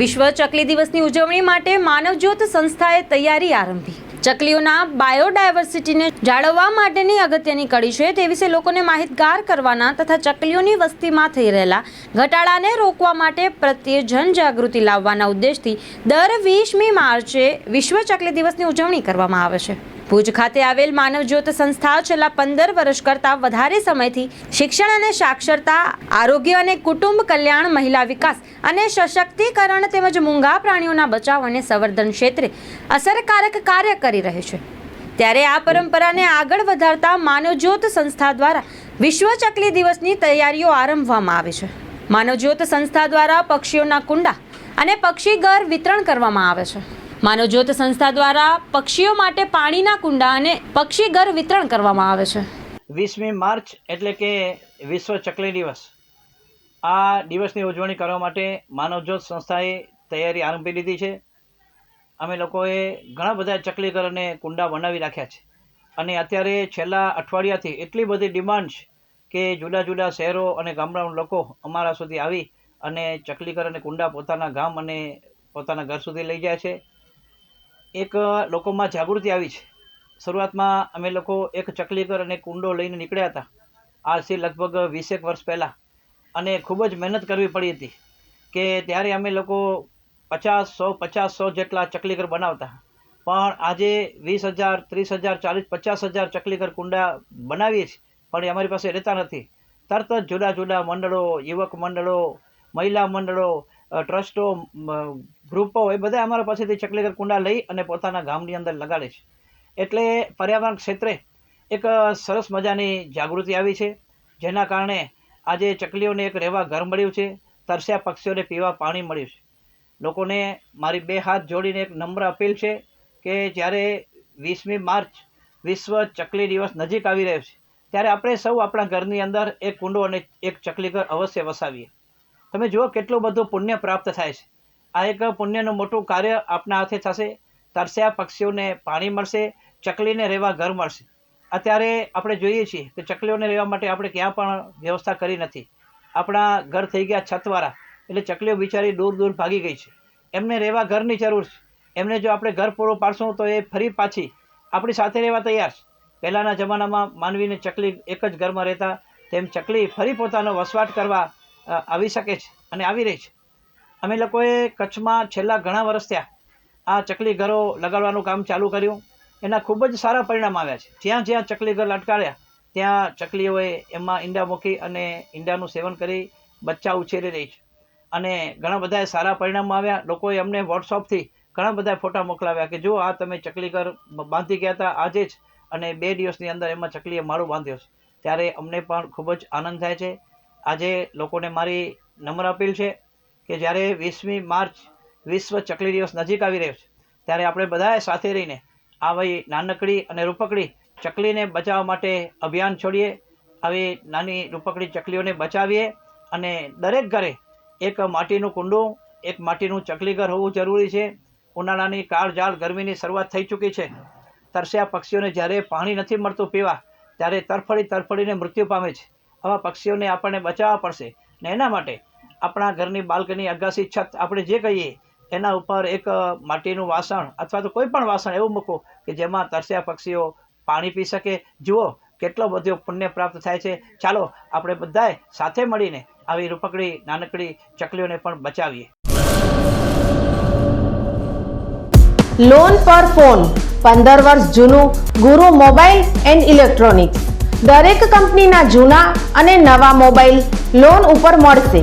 વિશ્વ ચકલી દિવસની ઉજવણી માટે માનવજ્યોત સંસ્થાએ તૈયારી આરંભી. ચકલીઓના બાયોડાયવર્સિટીને જાળવવા માટેની અગત્યની કડી છે તે વિશે લોકોને માહિતગાર કરવાના તથા ચકલીઓની વસ્તીમાં થઈ રહેલા ઘટાડાને રોકવા માટે પ્રત્યે જનજાગૃતિ લાવવાના ઉદ્દેશથી દર વીસમી માર્ચે વિશ્વ ચકલી દિવસની ઉજવણી કરવામાં આવે છે. ભુજ ખાતે આવેલ માનવજ્યોત સંસ્થા છેલ્લા પંદર વર્ષ કરતાં વધારે સમયથી શિક્ષણ અને સાક્ષરતા, આરોગ્ય અને કુટુંબ કલ્યાણ, મહિલા વિકાસ અને સશક્તિકરણ તેમજ મૂંગા પ્રાણીઓના બચાવ અને સંવર્ધન ક્ષેત્રે અસરકારક કાર્ય કરી રહે છે. ત્યારે આ પરંપરાને આગળ વધારતા માનવજ્યોત સંસ્થા દ્વારા વિશ્વ ચકલી દિવસની તૈયારીઓ આરંભવામાં આવે છે. માનવજ્યોત સંસ્થા દ્વારા પક્ષીઓના કુંડા અને પક્ષી ઘર વિતરણ કરવામાં આવે છે. માનવજ્યોત સંસ્થા દ્વારા પક્ષીઓ માટે પાણીના કુંડા અને પક્ષી ઘર વિતરણ કરવામાં આવે છે. વીસમી માર્ચ એટલે કે વિશ્વ ચકલી દિવસ. આ દિવસની ઉજવણી કરવા માટે માનવજ્યોત સંસ્થાએ તૈયારી આરંભી લીધી છે. અમે લોકોએ ઘણા બધા ચકલી ઘર અને કુંડા બનાવી રાખ્યા છે. અને અત્યારે છેલ્લા અઠવાડિયાથી એટલી બધી ડિમાન્ડ છે કે જુદા જુદા શહેરો અને ગામડાના લોકો અમારા સુધી આવી અને ચકલી ઘર અને કુંડા પોતાના ગામ અને પોતાના ઘર સુધી લઈ જાય છે. એક લોકોમાં જાગૃતિ આવી છે. શરૂઆતમાં અમે લોકો એક ચકલીઘર અને કુંડો લઈને નીકળ્યા હતા. આજથી લગભગ વીસેક વર્ષ પહેલાં. અને ખૂબ જ મહેનત કરવી પડી હતી કે ત્યારે અમે લોકો પચાસ સો પચાસ સો જેટલા ચકલીઘર બનાવતા. પણ આજે વીસ હજાર, ત્રીસ હજાર, ચાલીસ, પચાસ હજાર ચકલીઘર કુંડા બનાવીએ છીએ, પણ એ અમારી પાસે રહેતા નથી. તરત જ જુદા જુદા મંડળો, યુવક મંડળો, મહિલા મંડળો ટ્રસ્ટો ગ્રુપો હોય બધા અમારા પાસેથી ચકલીકર કુંડા લઈ અને પોતાના ગામની અંદર લગાડે છે. એટલે પર્યાવરણ ક્ષેત્રે એક સરસ મજાની જાગૃતિ આવી છે. જેના કારણે આજે ચકલીઓને એક રહેવા ઘર મળ્યું છે. તરસ્યા પક્ષીઓને પીવા પાણી મળ્યું છે. લોકોને મારી બે હાથ જોડીને એક નમ્ર અપીલ છે કે જ્યારે વીસમી માર્ચ વિશ્વ ચકલી દિવસ નજીક આવી રહ્યો છે, ત્યારે આપણે સૌ આપણા ઘરની અંદર એક કુંડો અને એક ચકલી ઘર અવશ્ય વસાવીએ. તમે જુઓ કેટલું બધું પુણ્ય પ્રાપ્ત થાય છે. આ એક પુણ્યનું મોટું કાર્ય આપના હાથે થશે. તરસ્યા પક્ષીઓને પાણી મળશે, ચકલીને રહેવા ઘર મળશે. અત્યારે આપણે જોઈએ છીએ કે ચકલીઓને રહેવા માટે આપણે ક્યાં પણ વ્યવસ્થા કરી નથી. આપણા ઘર થઈ ગયા છતવાળા, એટલે ચકલીઓ બિચારી દૂર દૂર ભાગી ગઈ છે. એમને રહેવા ઘરની જરૂર છે. એમને જો આપણે ઘર પૂરું પાડશું તો એ ફરી પાછી આપણી સાથે રહેવા તૈયાર છે. પહેલાંના જમાનામાં માનવીને ચકલી એક જ ઘરમાં રહેતા, તેમ ચકલી ફરી પોતાનો વસવાટ કરવા આવી શકે છે અને આવી રહી છે. અમે લોકોએ કચ્છમાં છેલ્લા ઘણા વર્ષ થયા આ ચકલી ઘરો લગાડવાનું કામ ચાલુ કર્યું. એના ખૂબ જ સારા પરિણામ આવ્યા છે. જ્યાં જ્યાં ચકલી ઘર લટકાડ્યા ત્યાં ચકલીઓએ એમાં ઈંડા મૂકી અને ઈંડાનું સેવન કરી બચ્ચા ઉછેરી રહી છે. અને ઘણા બધાએ સારા પરિણામો આવ્યા. લોકોએ અમને વોટ્સઅપથી ઘણા બધા ફોટા મોકલાવ્યા કે, જો આ તમે ચકલી ઘર બાંધી ગયા હતા આજે જ અને બે દિવસની અંદર એમાં ચકલીએ માળું બાંધ્યો છે. ત્યારે અમને પણ ખૂબ જ આનંદ થાય છે. આજે લોકોને મારી નમ્ર અપીલ છે કે જ્યારે વીસમી માર્ચ વિશ્વ ચકલી દિવસ નજીક આવી રહ્યો છે, ત્યારે આપણે બધાએ સાથે રહીને આવી નાનકડી અને રૂપકડી ચકલીને બચાવવા માટે અભિયાન છોડીએ, આવી નાની રૂપકડી ચકલીઓને બચાવીએ અને દરેક ઘરે એક માટીનું કુંડું, એક માટીનું ચકલી ઘર હોવું જરૂરી છે. ઉનાળાની કાળઝાળ ગરમીની શરૂઆત થઈ ચૂકી છે. તરસ્યા પક્ષીઓને જ્યારે પાણી નથી મળતું પીવા, ત્યારે તરફડી તરફડીને મૃત્યુ પામે છે. આવા પક્ષીઓને આપણને બચાવવા પડશે ને એના માટે આપણા ઘરની બાલ્કની અગાસી છત આપણે જે કહીએ, એના ઉપર એક માટીનું વાસણ અથવા તો કોઈ પણ વાસણ એવું મૂકો કે જેમાં તરસ્યા પક્ષીઓ પાણી પી શકે. જુઓ કેટલો બધો પુણ્ય પ્રાપ્ત થાય છે. ચાલો આપણે બધાએ સાથે મળીને આવી રૂપકડી, નાનકડી ચકલીઓને પણ બચાવીએ. લોન પર ફોન પંદર વર્ષ જૂનું, ગુરુ મોબાઈલ એન્ડ ઇલેક્ટ્રોનિક્સ. દરેક કંપનીના જૂના અને નવા મોબાઈલ લોન ઉપર મળશે.